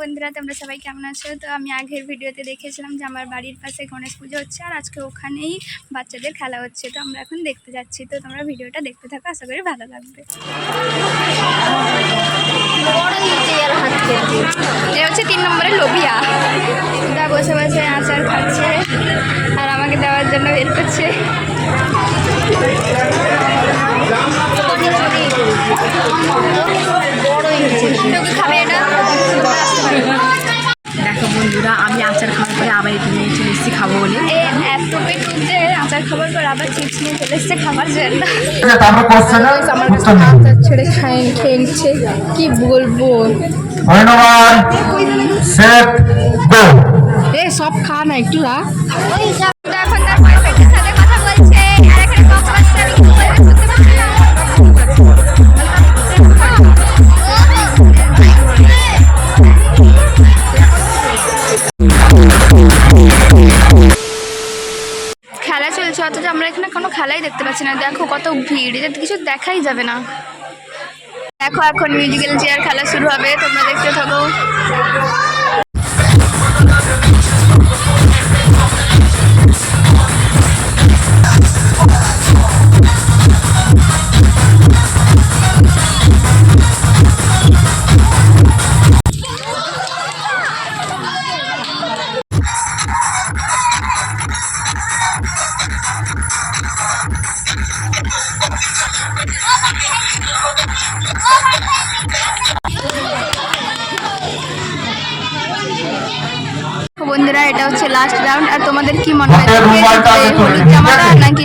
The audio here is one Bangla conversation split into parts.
বন্ধুরা, তোমরা সবাই কেমন আছো? তো আমি আগের ভিডিওতে দেখেছিলাম যে আমার বাড়ির পাশে গণেশ পুজো হচ্ছে আর আজকে ওখানেই বাচ্চাদের খেলা হচ্ছে। তো আমরা এখন দেখতে যাচ্ছি। তো তোমরা ভিডিওটা দেখতে থাকো, আশা করি ভালো লাগবে। হচ্ছে তিন নম্বরের লোভিয়া। দা বসে বসে আচার খাচ্ছে আর আমাকে দেওয়ার জন্য বের করছে। খাবার পর আবার চিপস নিয়ে চলে এসছে খাবার জন্য। আমার কাছে হাত ছেড়ে খাই খেয়ে নিচ্ছে। কি বলব? ধন্যবাদ। সেট গো এ সব খা না একটু রাখ অথচ আমরা এখানে কোনো খেলাই দেখতে পাচ্ছি না। দেখো কত ভিড় এটা কিছু দেখাই যাবে না। দেখো এখন মিউজিক্যাল চেয়ার খেলা শুরু হবে, তোমরা দেখতে থাকো। বন্ধুরা এটা হচ্ছে লাস্ট রাউন্ড আর তোমাদের কি মনে হয় হাতের কে রুমালটা জিতবে? দেখুন, হলুদ ঠিক জামাটা আছে? নাকি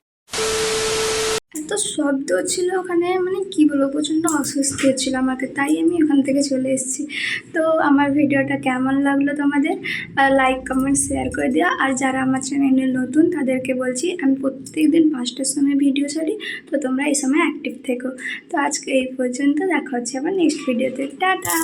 এত শব্দ ছিল ওখানে মানে কি বলব, প্রচণ্ড অস্বস্তি হচ্ছিল আমাকে তাই আমি ওখান থেকে চলে এসেছি। তো আমার ভিডিওটা কেমন লাগল তোমাদের? লাইক কমেন্ট শেয়ার করে দেওয়া আর যারা আমার চ্যানেলে নতুন, তাদেরকে বলছি, আমি প্রত্যেক দিন পাঁচটার সময় ভিডিও ছাড়ি, তো তোমরা এই সময় অ্যাক্টিভ থেকো। তো আজকে এই পর্যন্ত দেখা হচ্ছে আবার নেক্সট ভিডিওতে টাটা.